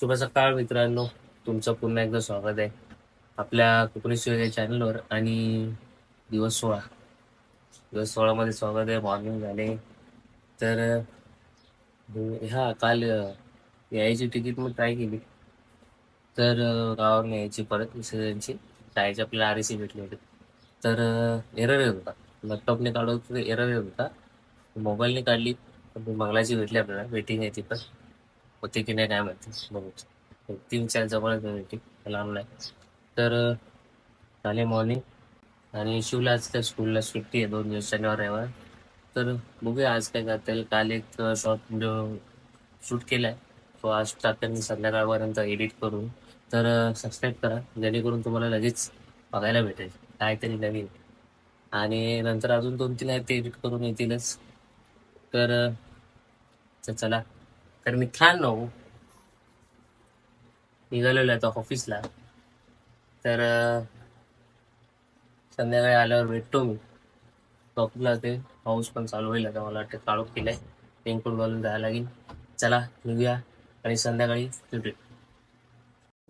शुभ सकाळ मित्रांनो. तुमचं पुन्हा एकदा स्वागत आहे. आपल्या कोकणी या चॅनलवर आणि दिवस सोळा. दिवस सोळामध्ये स्वागत आहे. मॉर्निंग झाले. तर ह्या काल यायची तिकीट मी ट्राय केली. तर गावावरून यायची परत विसर्जनची शाळेची आपल्याला आर सी भेटली होती. तर एरर येत होता. लॅपटॉपने काढत एरर येत होता. मोबाईलने काढली. मंगलाची मंगळाची भेटली आपल्याला. वेटिंग आहे ती पण. होते की नाही काय माहिती. बघू. तीन चार जवळच लांब नाही. तर झाले मॉर्निंग आणि शिवला आज त्या स्कूलला सुट्टी आहे. दोन दिवस शनिवार रविवार. तर बघूया आज काय करता येईल. काल एक शॉर्ट व्हिडिओ शूट केलाय. तो आज टाकेल मी संध्याकाळपर्यंत एडिट करून. तर सबस्क्राईब करा. जेणेकरून तुम्हाला लगेच बघायला भेटेल. काहीतरी नवीन. आणि नंतर अजून दोन तीन आहेत ते एडिट करून येतीलच. तर तर चला. तर मित्रांनो निघालेलो आहे ऑफिसला तर संध्याकाळी आल्यावर भेटतो मी. ऑफिसला ते पाऊस पण चालू होईल आता मला वाटतं काळोख केलाय. रेनकोट घालून जायला लागेल. चला निघूया आणि संध्याकाळी भेटू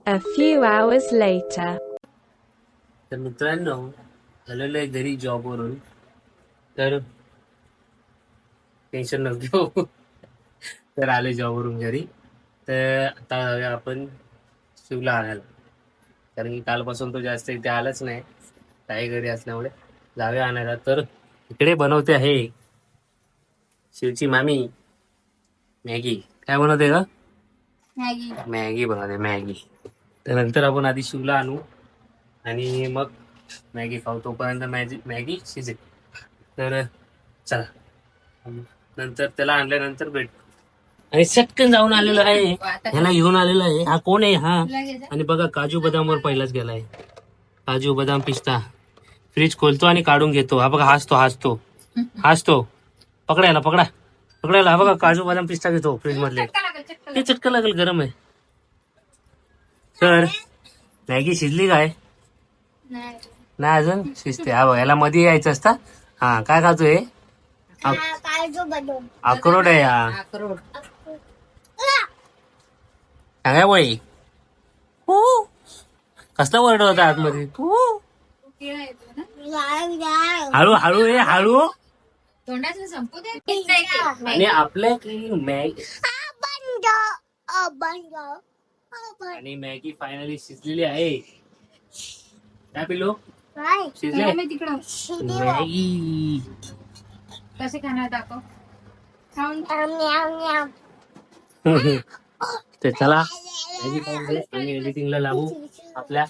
A few hours later. तर मित्रांनो आलेलो आहे घरी जॉबवरून तर टेन्शन नको तर आले जॉबवरून घरी. तर आता जाऊया आपण शिवला आणायला. कारण की कालपासून तो जास्त इथे आलाच नाही. काही घरी असल्यामुळे जाऊया आणायला. तर इकडे बनवते आहे शिवची मामी मॅगी. काय बनवते का मॅगी. मॅगी बनवते मॅगी. तर नंतर आपण आधी शिवला आणू आणि मग मॅगी खाऊ. तोपर्यंत मॅगी मॅगी शिजेल. तर चला. नंतर त्याला आणल्यानंतर भेट. आणि चटकन जाऊन आलेलो आहे. ह्याला घेऊन आलेलो आहे. हा कोण आहे? हा. आणि बघा काजू बदामवर पहिलाच गेलाय. काजू बदाम पिस्ता. फ्रीज खोलतो आणि काढून घेतो. हा बघा हसतो हसतो हसतो पकडायला पकडा पकडायला हा बघा काजू बदाम पिस्ता घेतो फ्रीज मधले ते चटका लागेल. गरम आहे. तर मॅगी शिजली काय? नाही. अजून? शिजते. हा बघ याला मध्ये यायचं असतं. हा काय खातोय? अक- काजू बदाम. अक्रोड आहे हा. अक्रोड. सांगाय वळी हू. कसला वरड होता आतमध्ये? हू. हळू हळू ये हळू. तोंडाचं संपू दे. आणि आपल्या मॅगी? आणि मॅगी फायनली शिजलेली आहे. काय पिलो शिजले. मॅगी. कसे खाणार दाखव. खाऊन तर चला आणि एडिटिंगला लागू. आपल्या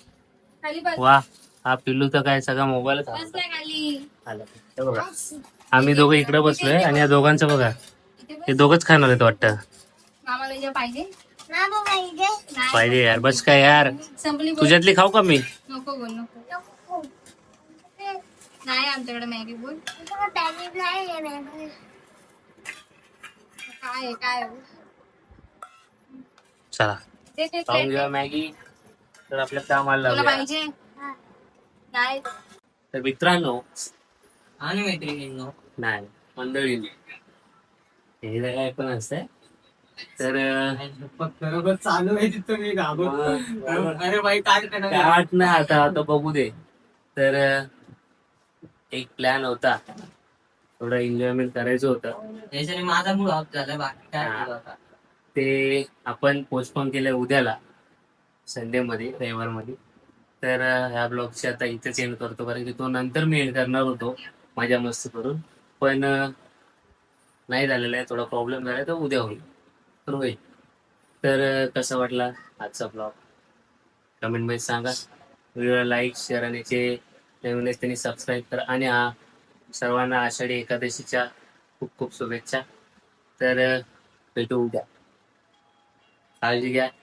खाली बस वा हा पिल्लू तर काय सगळा मोबाईलच बसलाय खाली. आला. बघा. आम्ही दोघं इकडे बसलोय आणि या दोघांचं बघा. हे दोघंच खाणार आहेत वाटतं. मामाला जे पाहिजे. पाहिजे. यार बस काय यार. तुझ्यातली खाऊ का मी? नको बोल नको. नाही आमच्याकडे मॅगी बोल. काय काय? चला. खाऊन घ्या मॅगी. तर आपल्या कामाला पाहिजे? नाही. तर मित्रांनो आणि मैत्रिणींनो. नाही मंडळींनी. हे जर काय पण असतंय. तर अं, बरोबर चालू आहे तिथं मी घाबरतो. अरे बाई काय करणार? वाट नाही आता? आता बघू दे. तर अं, एक प्लॅन होता. थोडं एन्जॉयमेंट करायचं होतं. याच्याने माझा मूड ऑफ झाला बाकी काय हा. केलं आता? ते आपण पोस्टपोन केलं उद्याला संडे मध्ये रविवारमध्ये तर ह्या ब्लॉगची आता इथेच एंड करतो कारण की तो नंतर मी एंड करणार होतो माझ्या मस्ती करून पण नाही झालेला आहे थोडा प्रॉब्लेम झालाय तर उद्या होईल. तर होईल. तर कसा वाटला आजचा ब्लॉग कमेंटमध्ये सांगा. व्हिडिओला लाईक शेअर आणि जे नवीन त्यांनी सबस्क्राईब करा. आणि हा सर्वांना आषाढी एकादशीच्या खूप खूप शुभेच्छा. तर भेटू उद्या. al día.